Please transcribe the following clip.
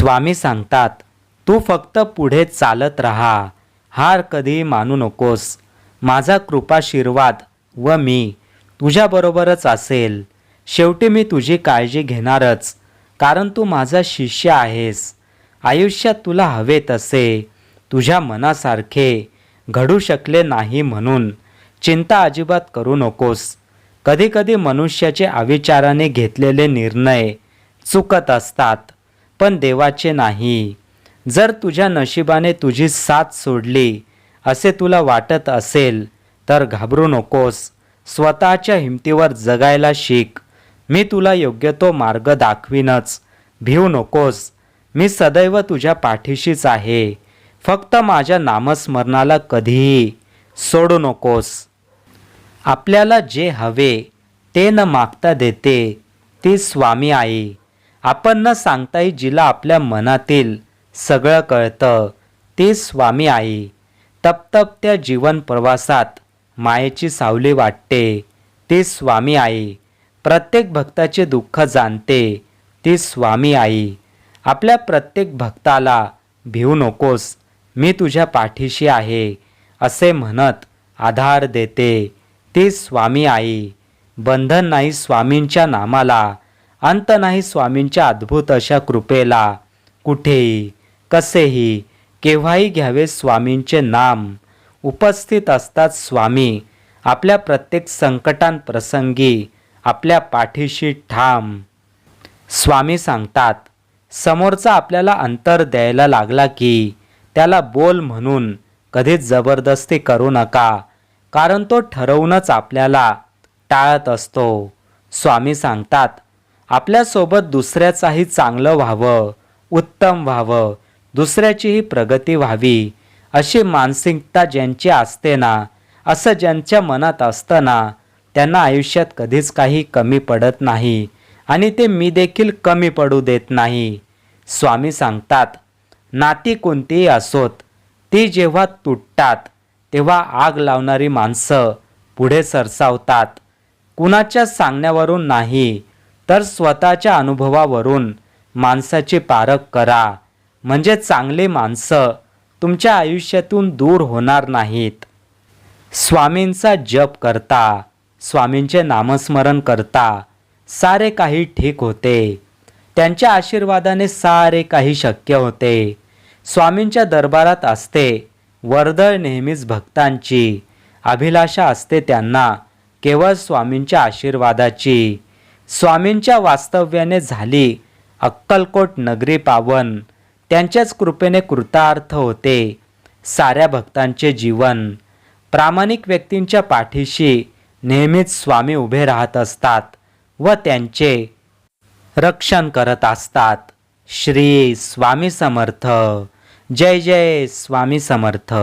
स्वामी सांगतात तू फक्त पुढे चालत राहा हार कधी मानू नकोस. माझा कृपाशीर्वाद व मी तुझ्याबरोबरच असेल. शेवटी मी तुझी काळजी घेणारच कारण तू माझा शिष्य आहेस. आयुष्यात तुला हवे तसे तुझ्या मनासारखे घडू शकले नाही म्हणून चिंता अजिबात करू नकोस. कधीकधी मनुष्याचे अविचाराने घेतलेले निर्णय चुकत असतात. पण देवाचे नाही. जर तुझ्या नशिबाने तुझी साथ सोडली असे तुला वाटत असेल तर घाबरू नकोस. स्वतःच्या हिमतीवर जगायला शिक. मी तुला योग्य तो मार्ग दाखवीनच. भिवू नकोस. मी सदैव तुझ्या पाठीशीच आहे. फक्त माझ्या नामस्मरणाला कधीही सोडू नकोस. आपल्याला जे हवे ते न मागता देते ती स्वामी आई. आपण न सांगताही जिला आपल्या मनातील सगळं कळतं. ती स्वामी आई. तपतपत्या जीवन प्रवासात मायेची सावली वाटते. ती स्वामी आई. प्रत्येक भक्ताचे दुःख जाणते. ती स्वामी आई. आपल्या प्रत्येक भक्ताला भिवू नकोस. मी तुझ्या पाठीशी आहे. असे म्हणत आधार देते. ती स्वामी आई. बंधन नाही स्वामींच्या नामाला. अंत नाही स्वामींच्या अद्भुत अशा कृपेला. कुठेही कसेही केव्हाही घ्यावे स्वामींचे नाम. उपस्थित असतात स्वामी आपल्या प्रत्येक संकटांप्रसंगी आपल्या पाठीशी ठाम. स्वामी सांगतात समोरचा आपल्याला अंतर द्यायला लागला की त्याला बोल म्हणून कधीच जबरदस्ती करू नका कारण तो ठरवूनच आपल्याला टाळत असतो. स्वामी सांगतात आपल्यासोबत दुसऱ्याचाही चांगलं व्हावं उत्तम व्हावं दुसऱ्याचीही प्रगती व्हावी अशी मानसिकता ज्यांची असते ना असं ज्यांच्या मनात असतं ना त्यांना आयुष्यात कधीच काही कमी पडत नाही आणि ते मी देखील कमी पडू देत नाही. स्वामी सांगतात नाती कोणतीही असोत ती जेव्हा तुटतात तेव्हा आग लावणारी माणसं पुढे सरसावतात. कुणाच्या सांगण्यावरून नाही तर स्वतःच्या अनुभवावरून माणसाची पारख करा. म्हणजे चांगले माणसं तुमच्या आयुष्यातून दूर होणार नाहीत. स्वामींचा जप करता स्वामींचे नामस्मरण करता सारे काही ठीक होते. त्यांच्या आशीर्वादाने सारे काही शक्य होते. स्वामींच्या दरबारात असते वर्दळ नेहमीच भक्तांची. अभिलाषा असते त्यांना केवळ स्वामींच्या आशीर्वादाची. स्वामींच्या वास्तव्याने झाली. अक्कलकोट नगरी पावन. त्यांच्याच कृपेने कृतार्थ होते. साऱ्या भक्तांचे जीवन. प्रामाणिक व्यक्तींच्या पाठीशी नेहमीच स्वामी उभे राहत असतात व त्यांचे रक्षण करत असतात. श्री स्वामी समर्थ. जय जय स्वामी समर्थ.